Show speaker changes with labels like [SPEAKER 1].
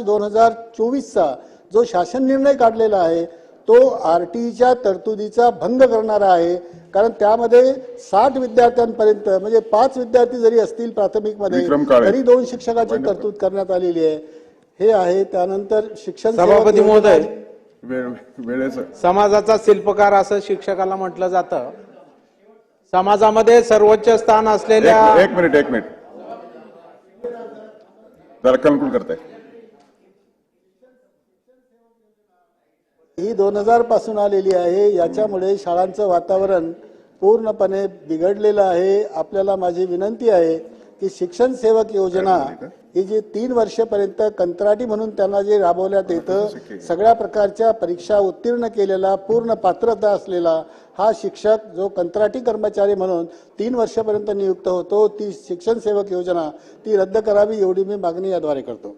[SPEAKER 1] दोन हजार चोवीसचा जो शासन निर्णय काढलेला आहे तो आरटीच्या तरतुदीचा भंग करणारा आहे. कारण त्यामध्ये साठ विद्यार्थ्यांपर्यंत म्हणजे पाच विद्यार्थी जरी असतील प्राथमिकमध्ये. तरी दोन शिक्षकाची तरतूद करण्यात आलेली आहे. हे आहे. त्यानंतर शिक्षण
[SPEAKER 2] सभापती महोदय. समाजाचा शिल्पकार असं शिक्षकाला म्हटलं जातं. समाजामध्ये सर्वोच्च स्थान असलेल्या
[SPEAKER 3] एक एक मिनिट एक मिनिट. जरा कन्क्लूड करताय.
[SPEAKER 1] ही दोन हजारपासून आलेली आहे. याच्यामुळे शाळांचं वातावरण पूर्णपणे बिघडलेलं आहे. आपल्याला माझी विनंती आहे की शिक्षण सेवक योजना ही जी तीन वर्षपर्यंत कंत्राटी म्हणून त्यांना जे राबवण्यात येतं सगळ्या प्रकारच्या परीक्षा उत्तीर्ण केलेला पूर्ण पात्रता असलेला हा शिक्षक जो कंत्राटी कर्मचारी म्हणून तीन वर्षापर्यंत नियुक्त होतो ती शिक्षण सेवक योजना ती रद्द करावी एवढी मी मागणी याद्वारे करतो.